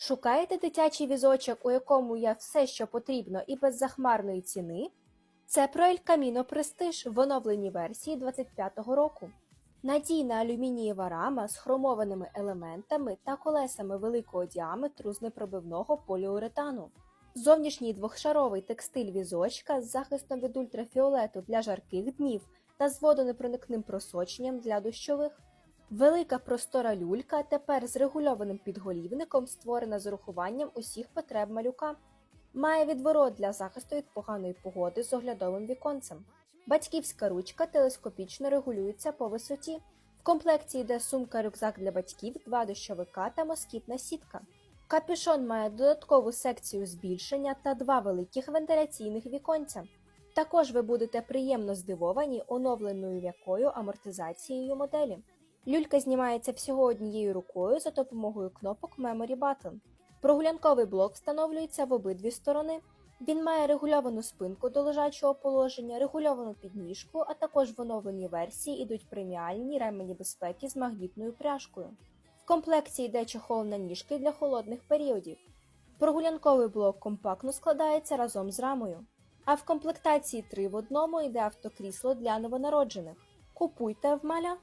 Шукаєте дитячий візочок, у якому є все, що потрібно, і без захмарної ціни? Це про El Camino Prestige в оновленій версії 25-го року. Надійна алюмінієва рама з хромованими елементами та колесами великого діаметру з непробивного поліуретану. Зовнішній двохшаровий текстиль візочка з захистом від ультрафіолету для жарких днів та з водонепроникним просоченням для дощових. Велика простора люлька тепер з регульованим підголівником створена з урахуванням усіх потреб малюка. Має відворот для захисту від поганої погоди з оглядовим віконцем. Батьківська ручка телескопічно регулюється по висоті. В комплекті йде сумка-рюкзак для батьків, два дощовика та москітна сітка. Капюшон має додаткову секцію збільшення та два великих вентиляційних віконця. Також ви будете приємно здивовані оновленою м'якою амортизацією моделі. Люлька знімається всього однією рукою за допомогою кнопок Memory Button. Прогулянковий блок встановлюється в обидві сторони. Він має регульовану спинку до лежачого положення, регульовану підніжку, а також в оновленій версії йдуть преміальні ремені безпеки з магнітною пряжкою. В комплекті йде чохол на ніжки для холодних періодів. Прогулянковий блок компактно складається разом з рамою. А в комплектації 3 в одному йде автокрісло для новонароджених. Купуйте в маля!